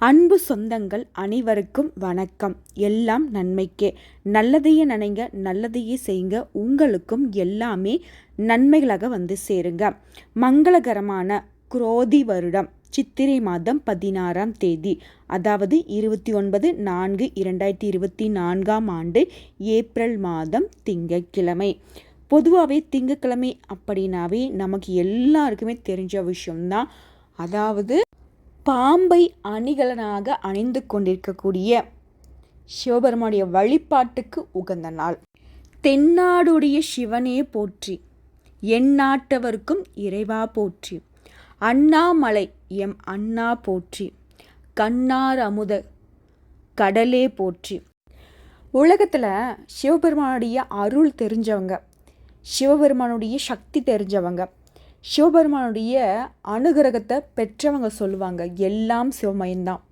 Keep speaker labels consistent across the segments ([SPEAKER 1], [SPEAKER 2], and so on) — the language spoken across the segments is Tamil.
[SPEAKER 1] அன்பு சொந்தங்கள் அனைவருக்கும் வணக்கம். எல்லாம் நன்மைக்கே. நல்லதையே நினைங்க நல்லதையே செய்யுங்க. உங்களுக்கும் எல்லாமே நன்மைகளாக வந்து சேருங்க. மங்களகரமான குரோதி வருடம் சித்திரை மாதம் பதினாறாம் தேதி அதாவது இருபத்தி ஒன்பது நான்கு இரண்டாயிரத்தி இருபத்தி நான்காம் ஆண்டு ஏப்ரல் மாதம் திங்கட்கிழமை. பொதுவாகவே திங்கட்கிழமை அப்படின்னாவே நமக்கு எல்லாருக்குமே தெரிஞ்ச விஷயம்தான். அதாவது பாம்பை அணிகலனாக அணிந்து கொண்டிருக்கக்கூடிய சிவபெருமானுடைய வழிபாட்டுக்கு உகந்த நாள். தென்னாடுடைய சிவனே போற்றி எந்நாட்டவர்க்கும் இறைவா போற்றி அண்ணாமலை எம் அண்ணா போற்றி கண்ணார் அமுத கடலே போற்றி. உலகத்தில் சிவபெருமானுடைய அருள் தெரிஞ்சவங்க சிவபெருமானுடைய சக்தி தெரிஞ்சவங்க சிவபெருமானுடைய அனுகிரகத்தை பெற்றவங்க சொல்லுவாங்க. எல்லாம் சிவமயம்தான்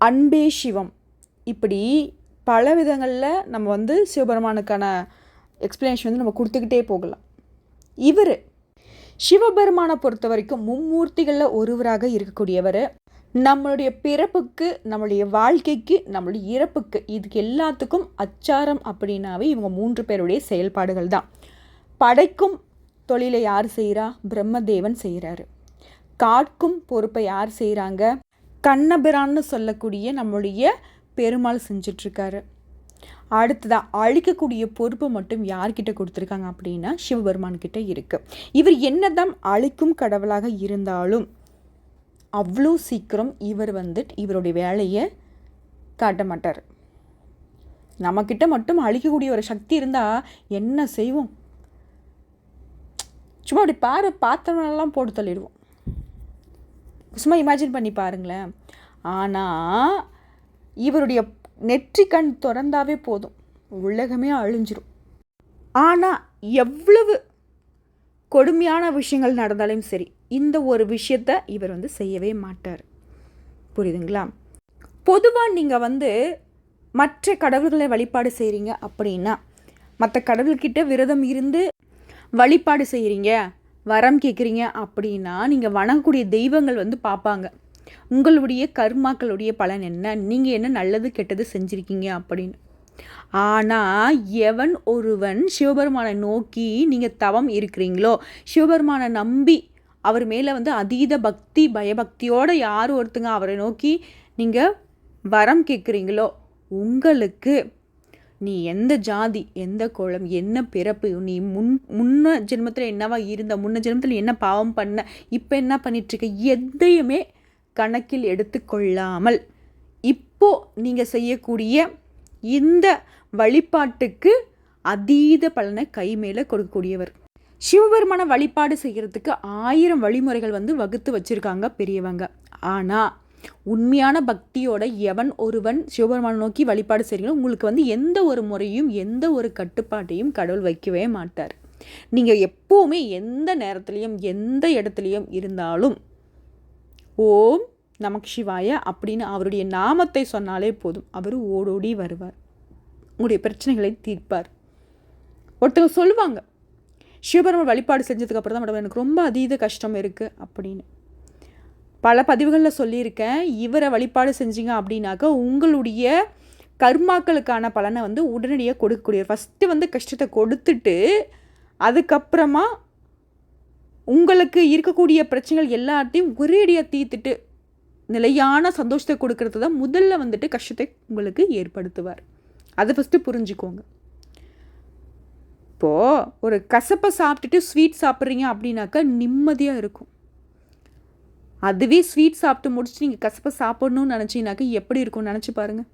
[SPEAKER 1] அன்பே சிவம். இப்படி பல விதங்களில் நம்ம வந்து சிவபெருமானுக்கான எக்ஸ்பிளனேஷன் வந்து நம்ம கொடுத்துக்கிட்டே போகலாம். இவர் சிவபெருமானை பொறுத்த வரைக்கும் மும்மூர்த்திகளில் ஒருவராக இருக்கக்கூடியவர். நம்மளுடைய பிறப்புக்கு நம்மளுடைய வாழ்க்கைக்கு நம்மளுடைய இறப்புக்கு இதுக்கு எல்லாத்துக்கும் அச்சாரம் அப்படின்னாவே இவங்க மூன்று பேருடைய செயல்பாடுகள் தான் படைக்கும் தொழிலை யார் செய்கிறா பிரம்மதேவன் செய்கிறாரு காட்கும் பொறுப்பை யார் செய்கிறாங்க கண்ணபிரான்னு சொல்லக்கூடிய நம்மளுடைய பெருமாள் செஞ்சிட்ருக்காரு. அடுத்ததாக அழிக்கக்கூடிய பொறுப்பு மட்டும் யார்கிட்ட கொடுத்துருக்காங்க அப்படின்னா சிவபெருமான் கிட்ட இருக்குது இவர் என்னதான் அழிக்கும் கடவுளாக இருந்தாலும் அவ்வளோ சீக்கிரம் இவர் வந்துட்டு இவருடைய வேலையை காட்ட மாட்டார். நம்மக்கிட்ட மட்டும் அழிக்கக்கூடிய ஒரு சக்தி இருந்தால் என்ன செய்வோம்? சும்மா அப்படி பாரு பாத்திரம்லாம் போட்டு தள்ளிடுவோம். சும்மா இமேஜின் பண்ணி பாருங்களேன். ஆனால் இவருடைய நெற்றி கண் திறந்தாவே போதும். உலகமே அழிஞ்சிரும். ஆனால் எவ்வளவு கொடுமையான விஷயங்கள் நடந்தாலும் சரி இந்த ஒரு விஷயத்த இவர் வந்து செய்யவே மாட்டார். புரியுதுங்களா? பொதுவாக நீங்கள் வந்து மற்ற கடவுள்களை வழிபாடு செய்கிறீங்க அப்படின்னா மற்ற கடவுள்கிட்ட விரதம் இருந்து வழிபாடு செய்கிறீங்க வரம் கேட்குறீங்க அப்படின்னா நீங்கள் வணங்கக்கூடிய தெய்வங்கள் வந்து பார்ப்பாங்க உங்களுடைய கர்மாக்களுடைய பலன் என்ன? நீங்கள் என்ன நல்லது கெட்டது செஞ்சுருக்கீங்க அப்படின்னு. ஆனால் எவன் ஒருவன் சிவபெருமானை நோக்கி நீங்கள் தவம் இருக்கிறீங்களோ சிவபெருமானை நம்பி அவர் மேலே வந்து அதீத பக்தி பயபக்தியோடு யார் ஒருத்தங்க அவரை நோக்கி நீங்கள் வரம் கேட்குறீங்களோ உங்களுக்கு நீ எந்த ஜாதி எந்த கோலம் என்ன பிறப்பு நீ முன் முன்ன ஜென்மத்தில் என்னவா இருந்த முன்ன ஜென்மத்தில் என்ன பாவம் பண்ண இப்போ என்ன பண்ணிட்டுருக்க எதையுமே கணக்கில் எடுத்துக்கொள்ளாமல் இப்போது நீங்கள் செய்யக்கூடிய இந்த வழிபாட்டுக்கு அதீத பலனை கை மேலே கொடுக்கக்கூடியவர். சிவபெருமான வழிபாடு செய்கிறதுக்கு ஆயிரம் வழிமுறைகள் வந்து வகுத்து வச்சுருக்காங்க பெரியவங்க. ஆனால் உண்மையான பக்தியோட எவன் ஒருவன் சிவபெருமானை நோக்கி வழிபாடு செய்கிறீங்களோ உங்களுக்கு வந்து எந்த ஒரு முறையும் எந்த ஒரு கட்டுப்பாட்டையும் கடவுள் வைக்கவே மாட்டார். நீங்கள் எப்போவுமே எந்த நேரத்துலையும் எந்த இடத்துலையும் இருந்தாலும் ஓம் நமக் சிவாய அப்படின்னு அவருடைய நாமத்தை சொன்னாலே போதும். அவர் ஓடோடி வருவார். உங்களுடைய பிரச்சனைகளை தீர்ப்பார். ஒருத்தவங்க சொல்லுவாங்க சிவபெருமான் வழிபாடு செஞ்சதுக்கப்புறம் தான் மேடம் எனக்கு ரொம்ப அதீத கஷ்டம் இருக்குது அப்படின்னு. பல பதிவுகளில் சொல்லியிருக்கேன். இவரை வழிபாடு செஞ்சீங்க அப்படின்னாக்கா உங்களுடைய கர்மாக்களுக்கான பலனை வந்து உடனடியாக கொடுக்கக்கூடிய ஃபஸ்ட்டு வந்து கஷ்டத்தை கொடுத்துட்டு அதுக்கப்புறமா உங்களுக்கு இருக்கக்கூடிய பிரச்சனைகள் எல்லாத்தையும் ஒரேடியாக தீர்த்துட்டு நிலையான சந்தோஷத்தை கொடுக்கறது தான் முதல்ல வந்துட்டு கஷ்டத்தை உங்களுக்கு ஏற்படுத்துவார். அதை ஃபஸ்ட்டு புரிஞ்சுக்கோங்க. இப்போது ஒரு கசப்பை சாப்பிட்டுட்டு ஸ்வீட் சாப்பிட்றீங்க அப்படின்னாக்கா நிம்மதியாக இருக்கும். அதுவே ஸ்வீட் சாப்பிட்டு முடிச்சு நீங்கள் கசப்பை சாப்பிட்ணுன்னு நினச்சிங்கனாக்கா எப்படி இருக்கும்னு நினச்சி பாருங்கள்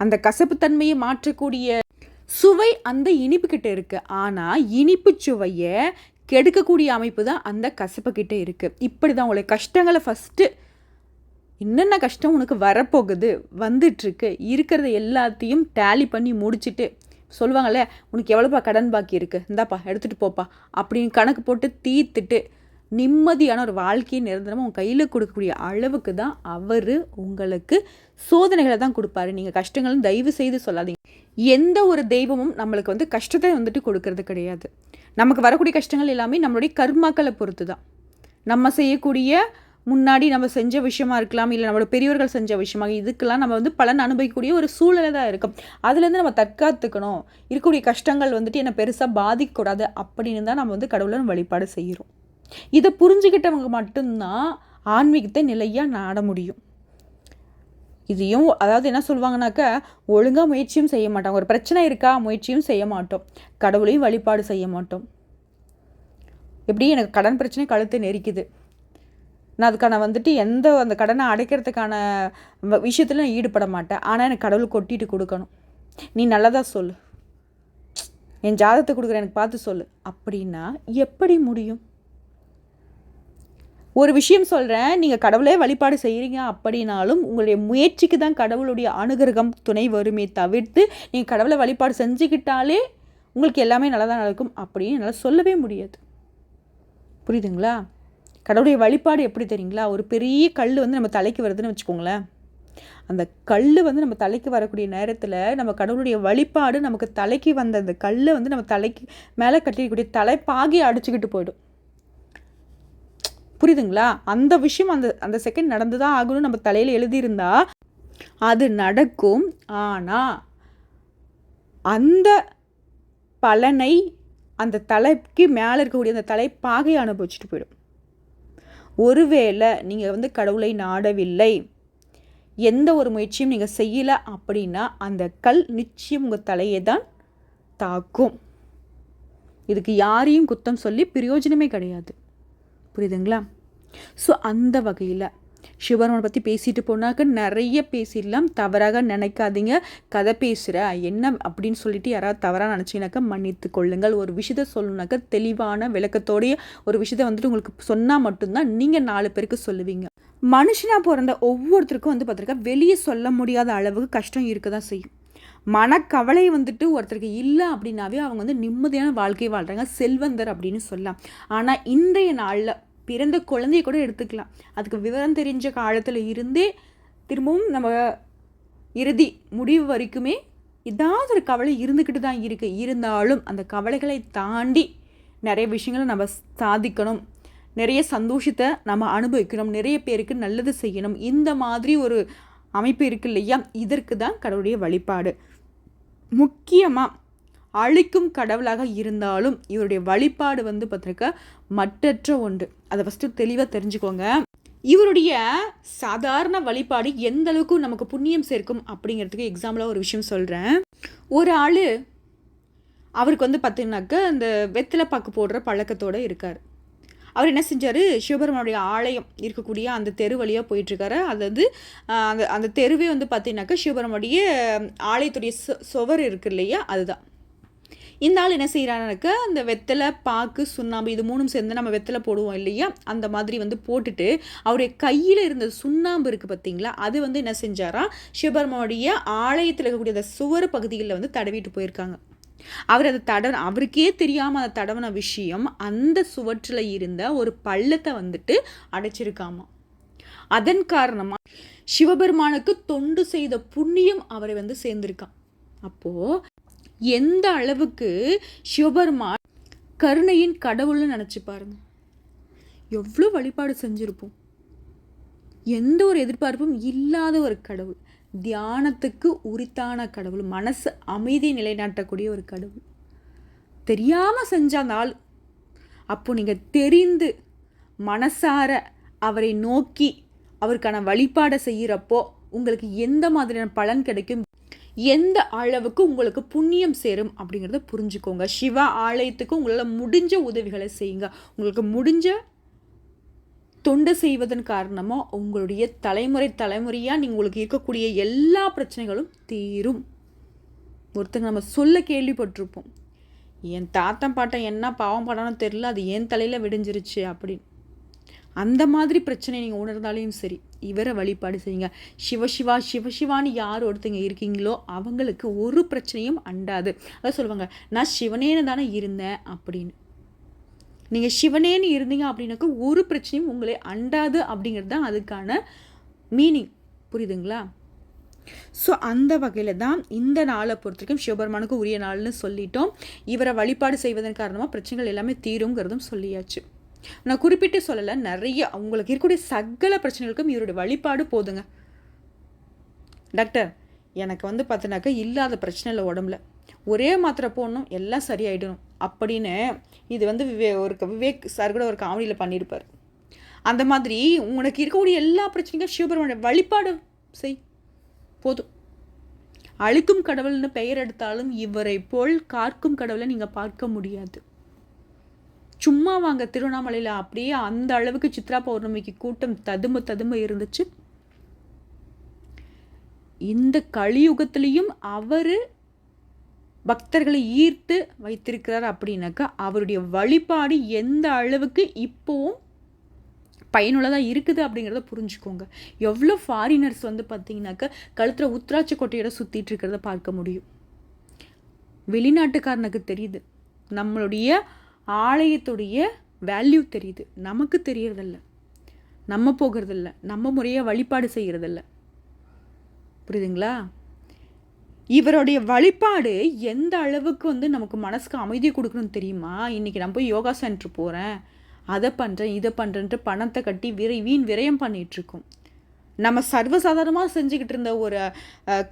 [SPEAKER 1] அந்த கசப்பு தன்மையை மாற்றக்கூடிய சுவை அந்த இனிப்புக்கிட்ட இருக்குது ஆனால் இனிப்பு சுவையை கெடுக்கக்கூடிய அமைப்பு தான் அந்த கசப்புக்கிட்ட இருக்குது இப்படி தான் உங்களை கஷ்டங்களை ஃபஸ்ட்டு என்னென்ன கஷ்டம் உனக்கு வரப்போகுது வந்துட்டுருக்கு இருக்கிறத எல்லாத்தையும் டேலி பண்ணி முடிச்சுட்டு சொல்லுவாங்கள்ல உனக்கு எவ்வளோப்பா கடன் பாக்கி இருக்குது இந்தாப்பா எடுத்துகிட்டு போப்பா அப்படின்னு கணக்கு போட்டு தீர்த்துட்டு நிம்மதியான ஒரு வாழ்க்கையை நிரந்தரமாக உங்கள் கையில் கொடுக்கக்கூடிய அளவுக்கு தான் அவர் உங்களுக்கு சோதனைகளை தான் கொடுப்பாரு. நீங்கள் கஷ்டங்களும் தயவு செய்து சொல்லாதீங்க. எந்த ஒரு தெய்வமும் நம்மளுக்கு வந்து கஷ்டத்தை வந்துட்டு கொடுக்கறது கிடையாது. நமக்கு வரக்கூடிய கஷ்டங்கள் எல்லாமே நம்மளுடைய கர்மாக்களை பொறுத்து தான். நம்ம செய்யக்கூடிய முன்னாடி நம்ம செஞ்ச விஷயமா இருக்கலாம் இல்லை நம்மளோட பெரியவர்கள் செஞ்ச விஷயமா இதுக்கெல்லாம் நம்ம வந்து பலன் அனுபவிக்கக்கூடிய ஒரு சூழலை தான் இருக்கும். அதுலேருந்து நம்ம தற்காத்துக்கணும். இருக்கக்கூடிய கஷ்டங்கள் வந்துட்டு என்னை பெருசாக பாதிக்கக்கூடாது அப்படின்னு தான் நம்ம வந்து கடவுளை வழிபாடு செய்கிறோம். இதை புரிஞ்சுக்கிட்டவங்க மட்டும்தான் ஆன்மீகத்தை நிலையாக நாட முடியும். இதையும் அதாவது என்ன சொல்லுவாங்கனாக்கா ஒழுங்காக முயற்சியும் செய்ய மாட்டாங்க ஒரு பிரச்சனை இருக்கா முயற்சியும் செய்ய மாட்டோம். கடவுளையும் வழிபாடு செய்ய மாட்டோம். எப்படி? எனக்கு கடன் பிரச்சனை கழுத்து நெரிக்குது. நான் அதுக்கான வந்துட்டு எந்த அந்த கடனை அடைக்கிறதுக்கான விஷயத்தில் நான் ஈடுபட மாட்டேன். ஆனால் எனக்கு கடவுள் கொட்டிட்டு கொடுக்கணும். நீ நல்லதாக சொல்லு. என் ஜாதகத்தை கொடுக்குற எனக்கு பார்த்து சொல்லு. அப்படின்னா எப்படி முடியும்? ஒரு விஷயம் சொல்கிறேன் நீங்கள் கடவுளே வழிபாடு செய்கிறீங்க அப்படின்னாலும் உங்களுடைய முயற்சிக்கு தான் கடவுளுடைய அனுகிரகம் துணை வருமே தவிர்த்து நீங்கள் கடவுளை வழிபாடு செஞ்சுக்கிட்டாலே உங்களுக்கு எல்லாமே நல்லா தான் நடக்கும் அப்படின்னு என்னால் சொல்லவே முடியாது. புரியுதுங்களா? கடவுளுடைய வழிபாடு எப்படி தெரியுங்களா? ஒரு பெரிய கல் வந்து நம்ம தலைக்கு வருதுன்னு வச்சுக்கோங்களேன். அந்த கல் வந்து நம்ம தலைக்கு வரக்கூடிய நேரத்தில் நம்ம கடவுளுடைய வழிபாடு நமக்கு தலைக்கு வந்த அந்த கல்லை வந்து நம்ம தலைக்கு மேலே கட்டிக்கூடிய தலைப்பாகி அடிச்சுக்கிட்டு போயிடும். புரியுதுங்களா? அந்த விஷயம் அந்த அந்த செகண்ட் நடந்து தான் ஆகணும் நம்ம தலையில் எழுதியிருந்தா அது நடக்கும். ஆனால் அந்த பலனை அந்த தலைக்கு மேலே இருக்கக்கூடிய அந்த தலை பாகை அனுபவிச்சுட்டு போயிடும். ஒருவேளை நீங்கள் வந்து கடவுளை நாடவில்லை. எந்த ஒரு முயற்சியும் நீங்கள் செய்யலை அப்படின்னா அந்த கல் நிச்சயம் உங்கள் தலையை தான் தாக்கும். இதுக்கு யாரையும் குத்தம் சொல்லி பிரயோஜனமே கிடையாது. புரியுதுங்களா? ஸோ அந்த வகையில் சிவபெருமானை பற்றி பேசிட்டு போனாக்க நிறைய பேசிடலாம். தவறாக நினைக்காதீங்க. கதை பேசுகிற என்ன அப்படின்னு சொல்லிட்டு யாராவது தவறாக நினச்சிங்கனாக்கா மன்னித்து கொள்ளுங்கள். ஒரு விஷயத்த சொல்லணுனாக்கா தெளிவான விளக்கத்தோடைய ஒரு விஷயத்த வந்துட்டு உங்களுக்கு சொன்னால் மட்டும்தான் நீங்கள் நாலு பேருக்கு சொல்லுவீங்க. மனுஷனாக பிறந்த ஒவ்வொருத்தருக்கும் வந்து பார்த்துருக்கா வெளியே சொல்ல முடியாத அளவுக்கு கஷ்டம் இருக்க தான் செய்யும். மனக்கவலை வந்துட்டு ஒருத்தருக்கு இல்லை அப்படின்னாவே அவங்க வந்து நிம்மதியான வாழ்க்கை வாழ்கிறாங்க செல்வந்தர் அப்படின்னு சொல்லலாம். ஆனால் இன்றைய நாளில் பிறந்த குழந்தைய கூட எடுத்துக்கலாம். அதுக்கு விவரம் தெரிஞ்ச காலத்தில் இருந்தே திரும்பவும் நம்ம இறுதி முடிவு வரைக்குமே ஏதாவது ஒரு கவலை இருந்துக்கிட்டு தான் இருக்குது இருந்தாலும் அந்த கவலைகளை தாண்டி நிறைய விஷயங்களை நம்ம சாதிக்கணும். நிறைய சந்தோஷத்தை நம்ம அனுபவிக்கணும். நிறைய பேருக்கு நல்லது செய்யணும். இந்த மாதிரி ஒரு அமைப்பு இருக்கு இல்லையா? இதற்கு தான் கடவுளுடைய வழிபாடு. முக்கியமாக அழிக்கும் கடவுளாக இருந்தாலும் இவருடைய வழிபாடு வந்து பார்த்துருக்க மற்றற்ற ஒன்று. அதை ஃபஸ்ட்டு தெளிவாக தெரிஞ்சுக்கோங்க. இவருடைய சாதாரண வழிபாடு எந்த அளவுக்கு நமக்கு புண்ணியம் சேர்க்கும் அப்படிங்கிறதுக்கு எக்ஸாம்பிளாக ஒரு விஷயம் சொல்கிறேன் ஒரு ஆள் அவருக்கு வந்து பார்த்தீங்கன்னாக்க அந்த வெத்தலை பாக்கு போடுற பழக்கத்தோடு இருக்கார். அவர் என்ன செஞ்சார்? சிவபெருமானுடைய ஆலயம் இருக்கக்கூடிய அந்த தெரு வழியாக போயிட்டுருக்காரு. அது வந்து அந்த அந்த தெருவே வந்து பார்த்தீங்கன்னாக்கா சிவபெருமானுடைய ஆலயத்துடைய சுவர் இருக்கு இல்லையா? அதுதான். இந்த ஆள் என்ன செய்கிறானாக்க அந்த வெத்தலை பாக்கு சுண்ணாம்பு இது மூணும் சேர்ந்து நம்ம வெத்தலை போடுவோம் இல்லையா? அந்த மாதிரி வந்து போட்டுட்டு அவருடைய கையில் இருந்த சுண்ணாம்பு இருக்குது பார்த்தீங்களா அது வந்து என்ன செஞ்சாரா? சிவபெருமானுடைய ஆலயத்தில் இருக்கக்கூடிய அந்த சுவர் பகுதிகளில் வந்து தடவிட்டு போயிருக்காங்க. அவர் அதை தட அவருக்கே தெரியாமல் அதை தடவின விஷயம் அந்த சுவற்றில் இருந்த ஒரு பள்ளத்தை வந்துட்டு அடைச்சிருக்காமா. அதன் காரணமாக சிவபெருமானுக்கு தொண்டு செய்த புண்ணியம் அவரை வந்து சேர்ந்திருக்கான் அப்போது எந்த அளவுக்கு சிவபெருமான் கருணையின் கடவுள்னு நினச்சி பாருங்க. எவ்வளோ வழிபாடு செஞ்சுருப்போம். எந்த ஒரு எதிர்பார்ப்பும் இல்லாத ஒரு கடவுள். தியானத்துக்கு உரித்தான கடவுள் மனசு அமைதி நிலைநாட்டக்கூடிய ஒரு கடவுள். தெரியாமல் செஞ்ச நாள் அப்போது அப்போ நீங்கள் தெரிந்து மனசார அவரை நோக்கி அவருக்கான வழிபாடை செய்கிறப்போ உங்களுக்கு எந்த மாதிரியான பலன் கிடைக்கும்? எந்த அளவுக்கு உங்களுக்கு புண்ணியம் சேரும்? அப்படிங்கிறத புரிஞ்சுக்கோங்க. சிவா ஆலயத்துக்கு உங்களால் முடிஞ்ச உதவிகளை செய்யுங்க. உங்களுக்கு முடிஞ்ச தொண்டு செய்வதன் காரணமாக உங்களுடைய தலைமுறை தலைமுறையாக நீங்கள் உங்களுக்கு இருக்கக்கூடிய எல்லா பிரச்சனைகளும் தீரும். ஒருத்தங்க நம்ம சொல்ல கேள்விப்பட்டிருப்போம். என் தாத்தன் பாட்டன் என்ன பாவம் பண்ணணும் தெரில அது என் தலையில் விடிஞ்சிருச்சு அப்படின்னு. அந்த மாதிரி பிரச்சனை நீங்கள் உணர்ந்தாலையும் சரி இவரை வழிபாடு செய்யுங்க. சிவசிவா சிவசிவான்னு யார் ஒருத்தங்க இருக்கீங்களோ அவங்களுக்கு ஒரு பிரச்சனையும் அண்டாது. அதான் சொல்லுவாங்க நான் சிவனேன்னு தானே இருந்தேன் அப்படின்னு. நீங்கள் சிவனேன்னு இருந்தீங்க அப்படின்னாக்க ஒரு பிரச்சனையும் உங்களை அண்டாது அப்படிங்கிறது தான் அதுக்கான மீனிங் புரியுதுங்களா? ஸோ அந்த வகையில் தான் இந்த நாளை பொறுத்தவரைக்கும் சிவபெருமானுக்கு உரிய நாள்னு சொல்லிட்டோம். இவரை வழிபாடு செய்வதன் காரணமாக பிரச்சனைகள் எல்லாமே தீருங்கிறதும் சொல்லியாச்சு. நான் குறிப்பிட்டு சொல்லலை நிறைய உங்களுக்கு இருக்கக்கூடிய சகல பிரச்சனைகளுக்கும் இவருடைய வழிபாடு போதுங்க. டாக்டர் எனக்கு வந்து பார்த்தினாக்கா இல்லாத பிரச்சனை இல்லை உடம்புல. ஒரே மாத்திரை போடணும் எல்லாம் சரியாயிடணும். அப்படின்னு இது வந்து விவே ஒரு விவேக் சார் கூட ஒரு காமெடியில் பண்ணியிருப்பார். அந்த மாதிரி உனக்கு இருக்கக்கூடிய எல்லா பிரச்சனைக்கும் சிவபெருமான வழிபாடு செய். போதும். அழிக்கும் கடவுள்னு பெயர் எடுத்தாலும் இவரை போல் காக்கும் கடவுளை நீங்கள் பார்க்க முடியாது. சும்மா வாங்க திருவண்ணாமலையில் அப்படியே அந்த அளவுக்கு சித்ரா பௌர்ணமிக்கு கூட்டம் ததும்ப ததும்ப இருந்துச்சு. இந்த கலியுகத்திலையும் அவர் பக்தர்களை ஈர்த்து வைத்திருக்கிறார் அப்படின்னாக்கா அவருடைய வழிபாடு எந்த அளவுக்கு இப்போவும் பயனுள்ளதாக இருக்குது அப்படிங்கிறத புரிஞ்சுக்கோங்க. எவ்வளோ ஃபாரினர்ஸ் வந்து பார்த்திங்கனாக்கா கழுத்தில் உத்ராட்சி கொட்டையோட சுற்றிட்டு இருக்கிறத பார்க்க முடியும். வெளிநாட்டுக்காரனுக்கு தெரியுது. நம்மளுடைய ஆலயத்துடைய வேல்யூ தெரியுது. நமக்கு தெரியறதில்ல. நம்ம போகிறதில்ல. நம்ம முறையாக வழிபாடு செய்கிறதில்ல புரியுதுங்களா? இவருடைய வழிபாடு எந்த அளவுக்கு வந்து நமக்கு மனசுக்கு அமைதி கொடுக்கணும்னு தெரியுமா? இன்றைக்கி நான் போய் யோகா சென்டர் போகிறேன் அதை பண்ணுறேன் இதை பண்ணுறேன்ட்டு பணத்தை கட்டி விரை வீண் விரயம் பண்ணிகிட்ருக்கோம் நம்ம சர்வசாதாரணமாக செஞ்சுக்கிட்டு இருந்த ஒரு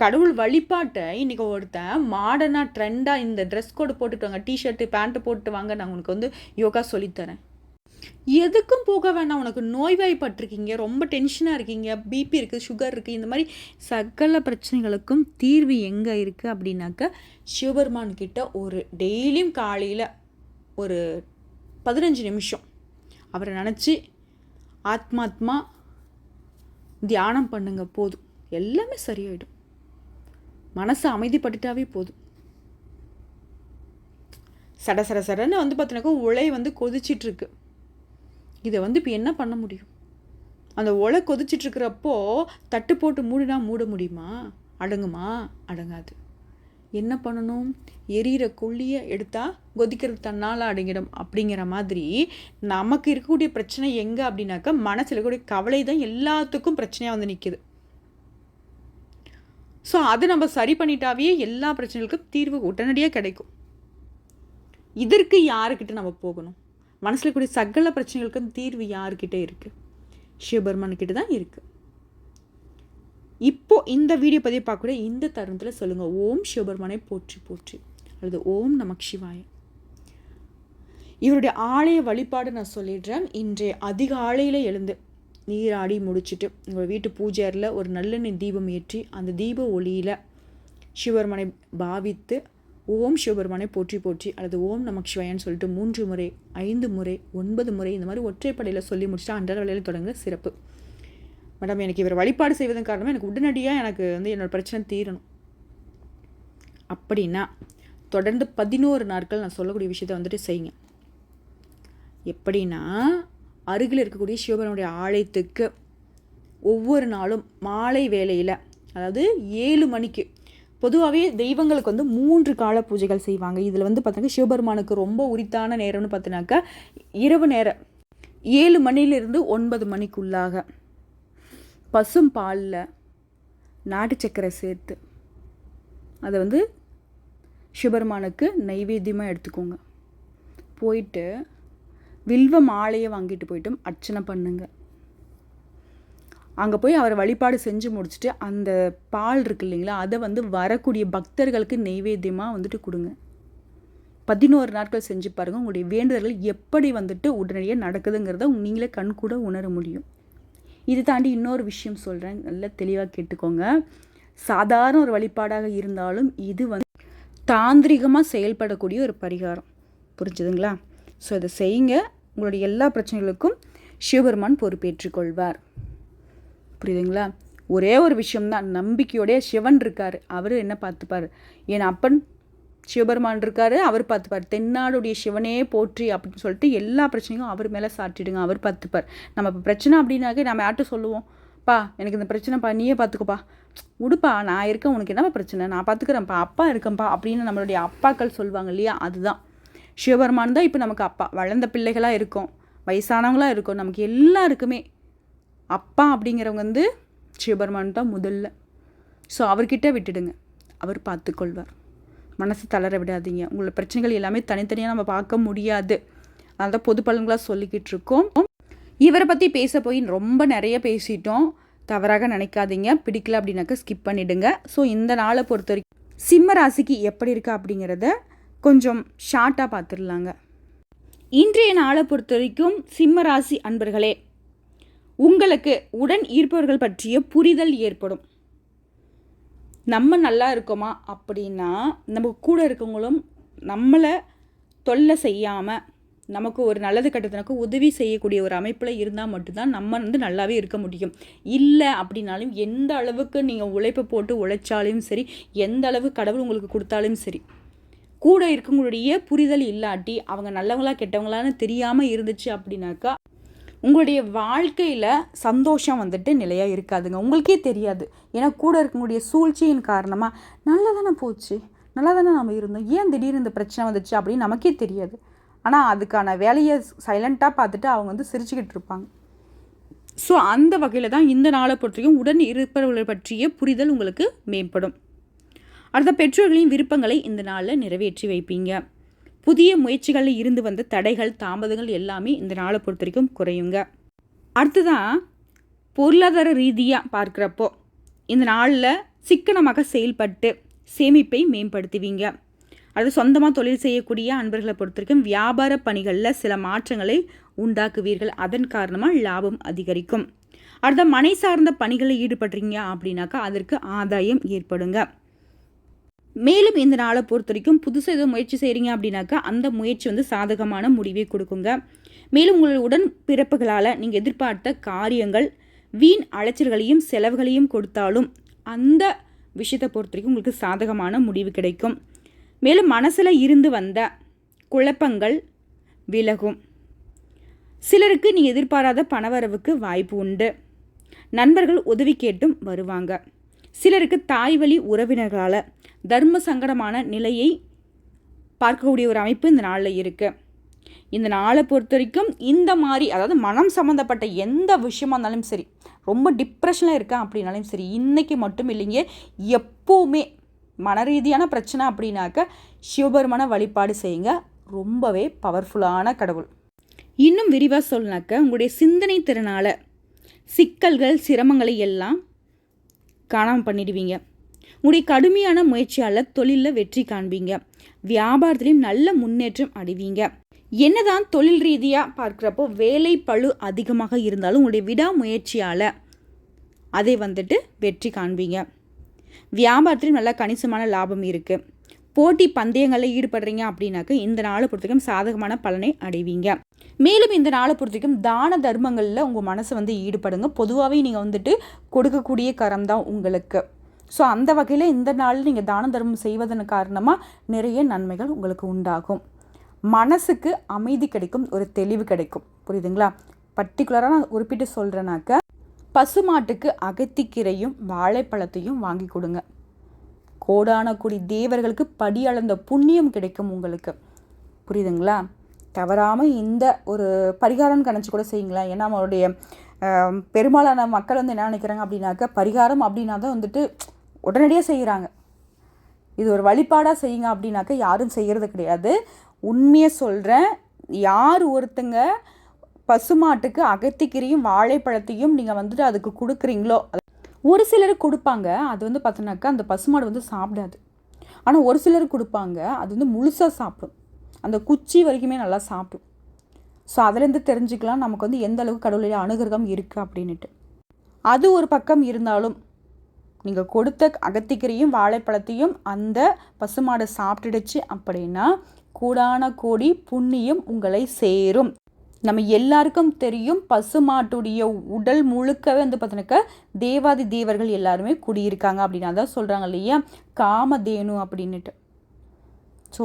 [SPEAKER 1] கடவுள் வழிபாட்டை இன்றைக்கி ஒருத்தன் மாடர்னாக ட்ரெண்டாக இந்த ட்ரெஸ் கோடு போட்டுட்டு வாங்க டிஷர்ட்டு பேண்ட்டு போட்டு வாங்க நான் உங்களுக்கு வந்து யோகா சொல்லித்தரேன். எதுக்கும் போக வேணாம். உனக்கு நோய்வாய்ப்பட்டிருக்கீங்க. ரொம்ப டென்ஷனாக இருக்கீங்க. பிபி இருக்குது சுகர் இருக்குது இந்த மாதிரி சகல பிரச்சனைகளுக்கும் தீர்வு எங்கே இருக்குது அப்படின்னாக்க சிவபெருமான் கிட்ட ஒரு டெய்லியும் காலையில் ஒரு பதினஞ்சு நிமிஷம் அவரை நினச்சி ஆத்மாத்மா தியானம் பண்ணுங்க போதும். எல்லாமே சரியாயிடும். மனசை அமைதிப்பட்டுட்டாவே போதும். சட சட சடன்னு வந்து பார்த்தீங்கன்னாக்கா உலை வந்து கொதிச்சிட்ருக்கு இதை வந்து இப்போ என்ன பண்ண முடியும்? அந்த ஒலை கொதிச்சிட்ருக்கிறப்போ தட்டு போட்டு மூடினா மூட முடியுமா? அடங்குமா? அடங்காது. என்ன பண்ணணும்? எரியிற கொல்லியை எடுத்தால் கொதிக்கிறது தன்னால் அடங்கிடும் அப்படிங்கிற மாதிரி நமக்கு இருக்கக்கூடிய பிரச்சனை எங்கே அப்படின்னாக்கா மனசில் இருக்கக்கூடிய கவலை தான் எல்லாத்துக்கும் பிரச்சனையாக வந்து நிற்கிது ஸோ அதை நம்ம சரி பண்ணிட்டாவே எல்லா பிரச்சனைகளுக்கும் தீர்வு உடனடியாக கிடைக்கும். இதற்கு யாருக்கிட்ட நம்ம போகணும்? மனசில் கூடிய சகல பிரச்சனைகளுக்கும் தீர்வு யார்கிட்ட இருக்குது சிவபெருமான்கிட்ட தான் இருக்குது இப்போ இந்த வீடியோ பதிவு பார்க்கக்கூடிய இந்த தருணத்தில் சொல்லுங்கள் ஓம் சிவபெருமானை போற்றி போற்றி. அல்லது ஓம் நமக் சிவாய. இவருடைய ஆலய வழிபாடு நான் சொல்லிடுறேன். இன்றைய அதிகாலையில் எழுந்து நீராடி முடிச்சுட்டு உங்கள் வீட்டு பூஜையரில் ஒரு நல்லெண்ணெய் தீபம் ஏற்றி அந்த தீப ஒளியில் சிவபெருமானை பாவித்து ஓம் சிவபெருமானை போற்றி போற்றி அல்லது ஓம் நமக் சிவாயன்னு சொல்லிட்டு மூன்று முறை ஐந்து முறை ஒன்பது முறை இந்த மாதிரி ஒற்றைப்படையில் சொல்லி முடிச்சுட்டு அன்றாட வேலையில் தொடங்க சிறப்பு. மேடம் எனக்கு இவர் வழிபாடு செய்வதன் காரணமாக எனக்கு உடனடியாக எனக்கு வந்து என்னோடய பிரச்சனை தீரணும். அப்படின்னா தொடர்ந்து பதினோரு நாட்கள் நான் சொல்லக்கூடிய விஷயத்தை வந்துட்டு செய்யுங்க. எப்படின்னா அருகில் இருக்கக்கூடிய சிவபெருமனுடைய ஆலயத்துக்கு ஒவ்வொரு நாளும் மாலை வேலையில் அதாவது ஏழு மணிக்கு பொதுவாகவே தெய்வங்களுக்கு வந்து மூன்று கால பூஜைகள் செய்வாங்க. இதில் வந்து பார்த்தீங்கன்னா சிவபெருமானுக்கு ரொம்ப உரித்தான நேரம்னு பார்த்தினாக்கா இரவு நேரம் ஏழு மணிலிருந்து ஒன்பது மணிக்குள்ளாக பசும் பாலில் நாட்டு சக்கரை சேர்த்து அதை வந்து சிவபெருமானுக்கு நைவேத்தியமாக எடுத்துக்கோங்க. போயிட்டு வில்வ மாலையை வாங்கிட்டு போயிட்டும் அர்ச்சனை பண்ணுங்கள் அங்கே போய் அவர் வழிபாடு செஞ்சு முடிச்சுட்டு அந்த பால் இருக்கு இல்லைங்களா அதை வந்து வரக்கூடிய பக்தர்களுக்கு நெய்வேத்தியமாக வந்துட்டு கொடுங்க. பதினோரு நாட்கள் செஞ்சு பாருங்கள் உங்களுடைய வேண்டுதல்கள் எப்படி வந்துட்டு உடனடியாக நடக்குதுங்கிறத நீங்களே கண் கூட உணர முடியும். இது தாண்டி இன்னொரு விஷயம் சொல்கிறேன் நல்லா தெளிவாக கேட்டுக்கோங்க. சாதாரண ஒரு வழிபாடாக இருந்தாலும் இது வந்து தாந்திரிகமாக செயல்படக்கூடிய ஒரு பரிகாரம். புரிஞ்சுதுங்களா? ஸோ இதை செய்யுங்க. உங்களுடைய எல்லா பிரச்சனைகளுக்கும் சிவபெருமான் பொறுப்பேற்றுக்கொள்வார். புரியுதுங்களா? ஒரே ஒரு விஷயம்தான். நம்பிக்கையோடைய சிவன் இருக்கார். அவர் என்ன பார்த்துப்பார்? என் அப்பன் சிவபெருமான் இருக்காரு. அவர் பார்த்துப்பார். தென்னாடுடைய சிவனே போற்றி அப்படின்னு சொல்லிட்டு எல்லா பிரச்சனையும் அவர் மேலே சாட்டிடுங்க அவர் பார்த்துப்பார். நம்ம இப்போ பிரச்சனை அப்படின்னாக்கே நம்ம யார்கிட்ட சொல்லுவோம்? பா எனக்கு இந்த பிரச்சனைப்பா நீயே பார்த்துக்கோப்பா. உடுப்பா. நான் இருக்கேன். உனக்கு என்னப்பா பிரச்சனை? நான் பார்த்துக்கிறேன்ப்பா அப்பா இருக்கேன்ப்பா அப்படின்னு நம்மளுடைய அப்பாக்கள் சொல்லுவாங்க இல்லையா? அதுதான். சிவபெருமான் தான் இப்போ நமக்கு அப்பா. வளர்ந்த பிள்ளைகளாக இருக்கும். வயசானவங்களாக இருக்கும். நமக்கு எல்லாருக்குமே அப்பா அப்படிங்கிறவங்க வந்து சிவபெருமான் தான் முதல்ல. ஸோ அவர்கிட்ட விட்டுடுங்க. அவர் பார்த்துக்கொள்வார். மனசு தளர விடாதீங்க. உங்களோட பிரச்சனைகள் எல்லாமே தனித்தனியாக நம்ம பார்க்க முடியாது. அந்த பொது பலன்களாக சொல்லிக்கிட்டு இருக்கோம். இவரை பற்றி பேச போய் ரொம்ப நிறைய பேசிட்டோம். தவறாக நினைக்காதீங்க. பிடிக்கல அப்படின்னாக்கா ஸ்கிப் பண்ணிடுங்க. ஸோ இந்த நாளை பொறுத்த வரைக்கும் சிம்ம ராசிக்கு எப்படி இருக்கா அப்படிங்கிறத கொஞ்சம் ஷார்ட்டாக பார்த்துடலாங்க. இன்றைய நாளை பொறுத்த வரைக்கும் சிம்ம ராசி அன்பர்களே உங்களுக்கு உடன் ஈர்ப்பவர்கள் பற்றிய புரிதல் ஏற்படும். நம்ம நல்லா இருக்கோமா? அப்படின்னா நம்ம கூட இருக்கவங்களும் நம்மளை தொல்லை செய்யாமல் நமக்கு ஒரு நல்லது கட்டத்தினக்கு உதவி செய்யக்கூடிய ஒரு அமைப்பில் இருந்தால் மட்டும்தான் நம்ம வந்து நல்லாவே இருக்க முடியும். இல்லை அப்படின்னாலும் எந்த அளவுக்கு நீங்கள் உழைப்பை போட்டு உழைச்சாலும் சரி எந்த அளவு கடவுள் உங்களுக்கு கொடுத்தாலும் சரி கூட இருக்கவங்களுடைய புரிதல் இல்லாட்டி அவங்க நல்லவங்களா கெட்டவங்களான்னு தெரியாமல் இருந்துச்சு அப்படின்னாக்கா உங்களுடைய வாழ்க்கையில் சந்தோஷம் வந்துட்டு நிலையாக இருக்காதுங்க. உங்களுக்கே தெரியாது. ஏன்னா கூட இருக்கக்கூடிய சூழ்ச்சியின் காரணமாக நல்லா தானே போச்சு. நல்லா தானே நம்ம இருந்தோம். ஏன் திடீர்னு இந்த பிரச்சனை வந்துச்சு அப்படின்னு நமக்கே தெரியாது. ஆனால் அதுக்கான வேலையை சைலண்ட்டாக பார்த்துட்டு அவங்க வந்து சிரிச்சுக்கிட்டு இருப்பாங்க. ஸோ அந்த வகையில் தான் இந்த நாளை பொறுத்தவரைக்கும் உடன் இருப்பவர்களை பற்றிய புரிதல் உங்களுக்கு மேம்படும். அடுத்த பெற்றோர்களின் விருப்பங்களை இந்த நாளில் நிறைவேற்றி வைப்பீங்க. புதிய முயற்சிகளில் இருந்து வந்த தடைகள் தாமதங்கள் எல்லாமே இந்த நாளை பொறுத்த வரைக்கும் குறையுங்க. அடுத்ததான் பொருளாதார ரீதியாக பார்க்குறப்போ இந்த நாளில் சிக்கனமாக செயல்பட்டு சேமிப்பை மேம்படுத்துவீங்க. அது சொந்தமாக தொழில் செய்யக்கூடிய அன்பர்களை பொறுத்த வரைக்கும் வியாபார பணிகளில் சில மாற்றங்களை உண்டாக்குவீர்கள். அதன் காரணமாக லாபம் அதிகரிக்கும். அடுத்த மனை சார்ந்த பணிகளில் ஈடுபடுறீங்க அப்படின்னாக்கா அதற்கு ஆதாயம் ஏற்படுங்க. மேலும் இந்த நாளை பொறுத்த வரைக்கும் புதுசாக ஏதோ முயற்சி செய்கிறீங்க அப்படின்னாக்கா அந்த முயற்சி வந்து சாதகமான முடிவை கொடுக்குங்க. மேலும் உங்களுடைய உடன் பிறப்புகளால் நீங்கள் எதிர்பார்த்த காரியங்கள் வீண் அலைச்சல்களையும் செலவுகளையும் கொடுத்தாலும் அந்த விஷயத்தை பொறுத்த வரைக்கும் உங்களுக்கு சாதகமான முடிவு கிடைக்கும். மேலும் மனசில் இருந்து வந்த குழப்பங்கள் விலகும். சிலருக்கு நீ எதிர்பாராத பணவரவுக்கு வாய்ப்பு உண்டு. நண்பர்கள் உதவி கேட்டும் வருவாங்க. சிலருக்கு தாய் வழி உறவினர்களால் தர்ம சங்கடமான நிலையை பார்க்கக்கூடிய ஒரு அமைப்பு இந்த நாளில் இருக்குது இந்த நாளை பொறுத்த வரைக்கும் இந்த மாதிரி அதாவது மனம் சம்மந்தப்பட்ட எந்த விஷயமா இருந்தாலும் சரி ரொம்ப டிப்ரெஷனில் இருக்கேன் அப்படின்னாலும் சரி இன்றைக்கி மட்டும் இல்லைங்க எப்போவுமே மன ரீதியான பிரச்சனை அப்படின்னாக்க சிவபெருமான வழிபாடு செய்யுங்க. ரொம்பவே பவர்ஃபுல்லான கடவுள். இன்னும் விரிவாக சொல்லினாக்க உங்களுடைய சிந்தனை திறனால் சிக்கல்கள் சிரமங்களை எல்லாம் காணாமல் பண்ணிடுவீங்க. உங்களுடைய கடுமையான முயற்சியால் தொழிலில் வெற்றி காண்பீங்க. வியாபாரத்துலேயும் நல்ல முன்னேற்றம் அடைவீங்க. என்னதான் தொழில் ரீதியாக பார்க்குறப்போ வேலை பழு அதிகமாக இருந்தாலும் உங்களுடைய விடாமுயற்சியால் அதை வந்துட்டு வெற்றி காண்பீங்க. வியாபாரத்திலும் நல்ல கணிசமான லாபம் இருக்குது போட்டி பந்தயங்களில் ஈடுபடுறீங்க அப்படின்னாக்க இந்த நாளை பொறுத்தவரைக்கும் சாதகமான பலனை அடைவீங்க. மேலும் இந்த நாளை பொறுத்தவரைக்கும் தான தர்மங்களில் உங்கள் மனசை வந்து ஈடுபடுங்க. பொதுவாகவே நீங்கள் வந்துட்டு கொடுக்கக்கூடிய கரம் தான் உங்களுக்கு. ஸோ அந்த வகையில் இந்த நாளில் நீங்கள் தான தர்மம் செய்வதன் காரணமாக நிறைய நன்மைகள் உங்களுக்கு உண்டாகும். மனசுக்கு அமைதி கிடைக்கும் ஒரு தெளிவு கிடைக்கும். புரியுதுங்களா? பர்டிகுலராக நான் குறிப்பிட்டு சொல்கிறேனாக்க பசுமாட்டுக்கு அகத்திக்கீரையும் வாழைப்பழத்தையும் வாங்கி கொடுங்க. கோடான குடி தேவர்களுக்கு படி அளந்த புண்ணியம் கிடைக்கும் உங்களுக்கு. புரியுதுங்களா? தவறாமல் இந்த ஒரு பரிகாரம் கணச்சு கூட செய்யுங்களேன். ஏன்னா அவருடைய பெரும்பாலான மக்கள் வந்து என்ன நினைக்கிறாங்க அப்படின்னாக்க பரிகாரம் அப்படின்னா தான் வந்துட்டு உடனடியாக செய்கிறாங்க இது ஒரு வழிபாடாக செய்யுங்க அப்படின்னாக்க யாரும் செய்கிறது கிடையாது. உண்மையை சொல்கிறேன் யார் ஒருத்தங்க பசுமாட்டுக்கு அகத்திக்கீரையும் வாழைப்பழத்தையும் நீங்கள் வந்துட்டு அதுக்கு கொடுக்குறீங்களோ ஒரு சிலர் கொடுப்பாங்க அது வந்து பார்த்தோன்னாக்கா அந்த பசுமாடு வந்து சாப்பிடாது. ஆனால் ஒரு சிலர் கொடுப்பாங்க அது வந்து முழுசாக சாப்பிடும். அந்த குச்சி வரைக்குமே நல்லா சாப்பிடும். ஸோ அதுலேருந்து தெரிஞ்சுக்கலாம் நமக்கு வந்து எந்த அளவுக்கு கடவுளுடைய அனுகிரகம் இருக்குது அப்படின்ட்டு அது ஒரு பக்கம் இருந்தாலும் நீங்கள் கொடுத்த அகத்திக்கரையும் வாழைப்பழத்தையும் அந்த பசுமாடு சாப்பிட்டுடுச்சு அப்படின்னா கூடான கோடி புண்ணியம் உங்களை சேரும். நம்ம எல்லாருக்கும் தெரியும் பசுமாட்டுடைய உடல் முழுக்கவே வந்து பார்த்தீங்கன்னாக்கா தேவாதி தேவர்கள் எல்லாருமே குடியிருக்காங்க அப்படின்னு அதான் சொல்கிறாங்க இல்லையா? காமதேனு அப்படின்னுட்டு. ஸோ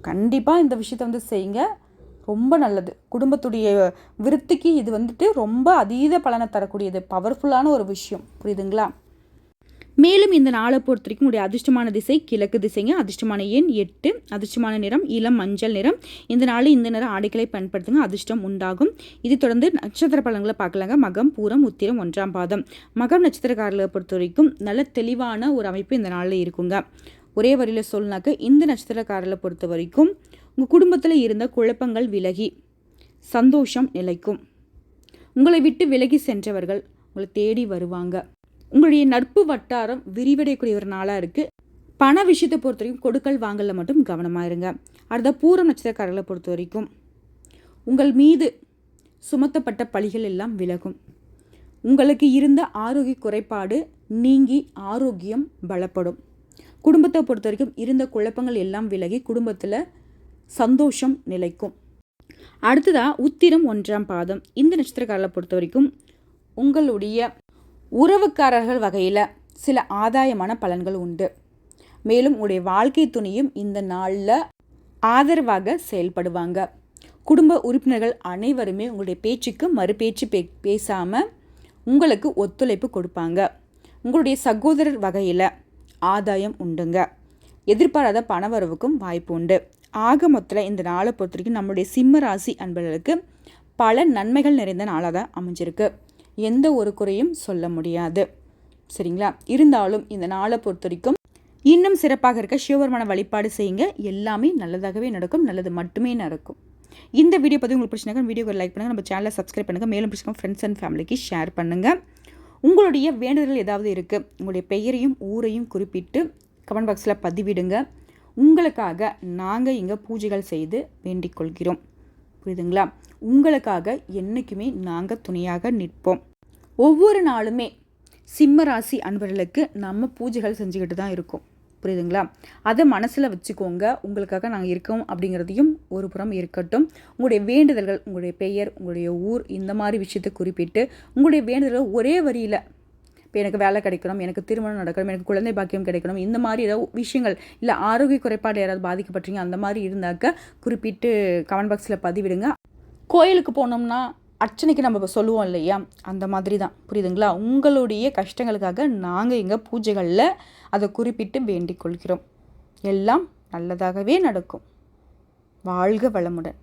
[SPEAKER 1] கண்டிப்பாக இந்த விஷயத்த வந்து செய்யுங்க. ரொம்ப நல்லது. குடும்பத்துடைய விருத்திக்கு இது வந்துட்டு ரொம்ப அதீத பலனை தரக்கூடியது. பவர்ஃபுல்லான ஒரு விஷயம். புரியுதுங்களா? மேலும் இந்த நாளை பொறுத்த வரைக்கும் உடைய அதிர்ஷ்டமான திசை கிழக்கு திசைங்க. அதிர்ஷ்டமான எண் எட்டு. அதிர்ஷ்டமான நிறம் இளம் மஞ்சள் நிறம். இந்த நாளில் இந்த நிறம் ஆடைகளை பயன்படுத்துங்க. அதிர்ஷ்டம் உண்டாகும். இதை தொடர்ந்து நட்சத்திர பலன்களை பார்க்கலாங்க. மகம் பூரம் உத்திரம் ஒன்றாம் பாதம். மகம் நட்சத்திரக்காரர்களை பொறுத்த வரைக்கும் நல்ல தெளிவான ஒரு அமைப்பு இந்த நாளில் இருக்குங்க. ஒரே வரியில் சொல்லினாக்க இந்த நட்சத்திரக்காரர்களை பொறுத்த வரைக்கும் உங்கள் குடும்பத்தில் இருந்த குழப்பங்கள் விலகி சந்தோஷம் நிலைக்கும். உங்களை விட்டு விலகி சென்றவர்கள் உங்களை தேடி வருவாங்க. உங்களுடைய நட்பு வட்டாரம் விரிவடையக்கூடிய ஒரு நாளாக இருக்குது பண விஷயத்தை பொறுத்த வரைக்கும் கொடுக்கல் வாங்கலில் மட்டும் கவனமாக இருங்க. அடுத்த பூரம் நட்சத்திரக்காரர்களை பொறுத்த வரைக்கும் உங்கள் மீது சுமத்தப்பட்ட பழிகள் எல்லாம் விலகும். உங்களுக்கு இருந்த ஆரோக்கிய குறைபாடு நீங்கி ஆரோக்கியம் பலப்படும். குடும்பத்தை பொறுத்த வரைக்கும் இருந்த குழப்பங்கள் எல்லாம் விலகி குடும்பத்தில் சந்தோஷம் நிலைக்கும். அடுத்ததாக உத்திரம் ஒன்றாம் பாதம். இந்த நட்சத்திரக்காரர்களை பொறுத்த வரைக்கும் உங்களுடைய உறவுக்காரர்கள் வகையில் சில ஆதாயமான பலன்கள் உண்டு. மேலும் உங்களுடைய வாழ்க்கை துணையும் இந்த நாளில் ஆதரவாக செயல்படுவாங்க. குடும்ப உறுப்பினர்கள் அனைவருமே உங்களுடைய பேச்சுக்கு மறுபேச்சு பே பேசாமல் உங்களுக்கு ஒத்துழைப்பு கொடுப்பாங்க. உங்களுடைய சகோதரர் வகையில் ஆதாயம் உண்டுங்க. எதிர்பாராத பணவரவுக்கும் வாய்ப்பு உண்டு. ஆக மொத்தத்தில் இந்த நாளை பொறுத்த வரைக்கும் நம்மளுடைய சிம்ம ராசி அன்பர்களுக்கு பல நன்மைகள் நிறைந்த நாளாக தான் அமைஞ்சிருக்கு. எந்த ஒரு குறையும் சொல்ல முடியாது. சரிங்களா? இருந்தாலும் இந்த நாளை பொறுத்த வரைக்கும் இன்னும் சிறப்பாக இருக்க சிவபெருமான வழிபாடு செய்யுங்க. எல்லாமே நல்லதாகவே நடக்கும். நல்லது மட்டுமே நடக்கும். இந்த வீடியோ பற்றி உங்களுக்கு பிடிச்சினாக்க வீடியோக்கு லைக் பண்ணுங்கள் நம்ம சேனலை சப்ஸ்கிரைப் பண்ணுங்கள் மேலும் பிடிச்சிக்கோங்க ஃப்ரெண்ட்ஸ் அண்ட் ஃபேமிலிக்கு ஷேர் பண்ணுங்கள் உங்களுடைய வேண்டுதல் ஏதாவது இருக்குது உங்களுடைய பெயரையும் ஊரையும் குறிப்பிட்டு கமெண்ட் பாக்ஸில் பதிவிடுங்க. உங்களுக்காக நாங்கள் இங்கே பூஜைகள் செய்து வேண்டிக் கொள்கிறோம். புரியுதுங்களா? உங்களுக்காக என்றைக்குமே நாங்கள் துணையாக நிற்போம். ஒவ்வொரு நாளுமே சிம்ம ராசி அன்பர்களுக்கு நம்ம பூஜைகள் செஞ்சுக்கிட்டு தான் இருக்கோம். புரியுதுங்களா? அதை மனசில் வச்சுக்கோங்க. உங்களுக்காக நாங்கள் இருக்கோம் அப்படிங்கிறதையும் ஒரு புறம் இருக்கட்டும். உங்களுடைய வேண்டுதல்கள் உங்களுடைய பெயர் உங்களுடைய ஊர் இந்த மாதிரி விஷயத்தை குறிப்பிட்டு உங்களுடைய வேண்டுதல்கள் ஒரே வரியில் இப்போ எனக்கு வேலை கிடைக்கணும் எனக்கு திருமணம் நடக்கணும் எனக்கு குழந்தை பாக்கியம் கிடைக்கணும் இந்த மாதிரி ஏதாவது விஷயங்கள் இல்லை ஆரோக்கிய குறைபாடு யாராவது பாதிக்கப்பட்டீங்க அந்த மாதிரி இருந்தாக்க குறிப்பிட்டு கமெண்ட் பாக்ஸில் பதிவிடுங்க. கோயிலுக்கு போனோம்னா அர்ச்சனைக்கு நம்ம சொல்லுவோம் இல்லையா? அந்த மாதிரி தான். புரியுதுங்களா? உங்களுடைய கஷ்டங்களுக்காக நாங்கள் எங்கள் பூஜைகளில் அதை குறிப்பிட்டு வேண்டிக் கொள்கிறோம். எல்லாம் நல்லதாகவே நடக்கும். வாழ்க வளமுடன்.